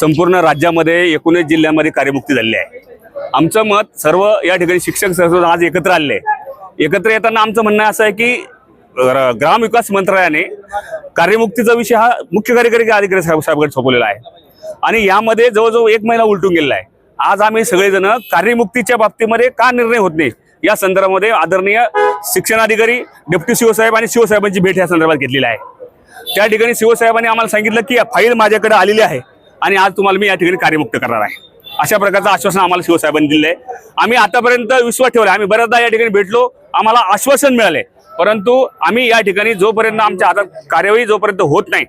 संपूर्ण राज्यामध्ये एकोणीस जिल्ह्यामध्ये कार्यमुक्ती झालेली आहे. आमचं मत सर्व या ठिकाणी शिक्षक सर्व आज एकत्र आलेले एकत्र येताना आमचं म्हणणं असं आहे की ग्रामविकास मंत्रालयाने कार्यमुक्तीचा विषय हा मुख्य कार्यकारी अधिकारी साहेब साहेबकडे सोपवलेला आहे. आणि यामध्ये जवळजवळ एक महिना उलटून गेलेला आहे. आज आम्ही सगळेजण कार्यमुक्तीच्या बाबतीमध्ये का निर्णय होत नाही? या संदर्भामध्ये आदरणीय शिक्षणाधिकारी डेप्टी शिवसाहेब आणि शिवसाहेबांची भेट या संदर्भात घेतलेली आहे. त्या ठिकाणी शिवसाहेबांनी आम्हाला सांगितलं की फाईल माझ्याकडे आलेली आहे. आणि आज तुम्हाला मी या ठिकाणी कार्यमुक्त करणार आहे. अशा प्रकारचं आश्वासन आम्हाला शिवसाहेबांनी दिलं आहे आम्ही आतापर्यंत विश्वास ठेवला आम्ही बऱ्याचदा या ठिकाणी भेटलो आम्हाला आश्वासन मिळाले परंतु आम्ही या ठिकाणी जोपर्यंत आमच्या हातात कार्यवाही जोपर्यंत होत नाही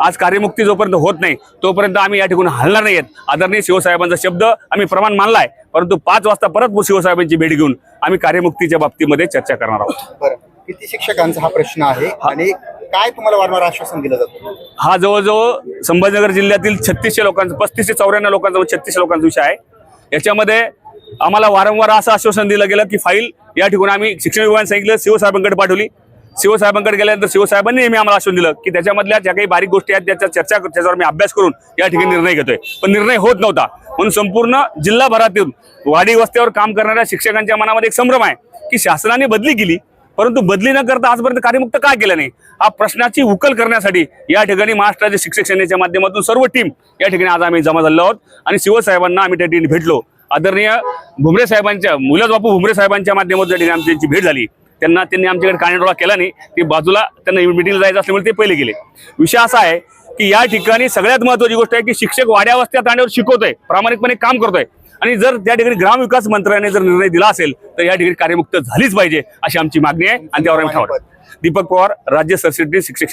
आज कार्यमुक्ती जोपर्यंत होत नाही तोपर्यंत आम्ही या ठिकाणी हलणार नाहीत आदरणीय शिवसाहेबांचा शब्द आम्ही प्रमाण मानलाय. परंतु पाच वाजता परत शिवसाहेबांची भेट घेऊन आम्ही कार्यमुक्तीच्या बाबतीमध्ये चर्चा करणार आहोत. बरं. किती शिक्षकांचा हा प्रश्न आहे? आणि काय तुम्हाला वारंवार आश्वासन दिलं जातं? हा जवळजवळ संभाजीनगर जिल्ह्यातील छत्तीसशे लोकांचा पस्तीस ते चौऱ्याण्णव लोकांचा छत्तीसशे लोकांचा विषय आहे. याच्यामध्ये आम्हाला वारंवार असं आश्वासन दिलं गेलं की फाईल या ठिकाणी आम्ही शिक्षण विभागाने सांगितलं शिवसाहेबांकडे पाठवली. शिवसाहेबांकडे गेल्यानंतर शिवसाहेबांनी नेहमी आम्हाला आश्वासन दिलं की त्याच्यामधल्या ज्या काही बारीक गोष्टी आहेत त्याच्या चर्चा त्याच्यावर मी अभ्यास करून या ठिकाणी निर्णय घेतोय. पण निर्णय होत नव्हता. म्हणून संपूर्ण जिल्हाभरातील वाडी वस्त्यावर काम करणाऱ्या शिक्षकांच्या मनामध्ये एक संभ्रम आहे की शासनाने बदली केली. परंतु बदली न करता आजपर्यंत कार्यमुक्त का केलं नाही? हा प्रश्नाची उकल करण्यासाठी या ठिकाणी महाराष्ट्राच्या शिक्षक सेनेच्या माध्यमातून सर्व टीम या ठिकाणी आज आम्ही जमा झालो आहोत. आणि शिवसाहेबांना आम्ही त्या ठिकाणी भेटलो. आदरणीय भुमरे साहेबांच्या मुलाज बापू भुमरे साहेबांच्या माध्यमातून त्या ठिकाणी आमची त्यांची भेट झाली. त्यांना त्यांनी आमच्याकडे कानेडोळा केला नाही. ते बाजूला त्यांना मिटिंगला जायचं असल्यामुळे ते पहिले गेले. विषय असा आहे की या ठिकाणी सगळ्यात महत्वाची गोष्ट आहे की शिक्षक वाड्या वस्त्या तांड्यावर शिकवतोय. प्रामाणिकपणे काम करतोय. आणि जर त्या ठिकाणी ग्रामविकास मंत्र्याने जर निर्णय दिला असेल तर या ठिकाणी कार्यमुक्त झालीच पाहिजे अशी आमची मागणी आहे. आणि त्यावर आम्ही ठावर दीपक पवार राज्य सरचिटणीस शिक्षक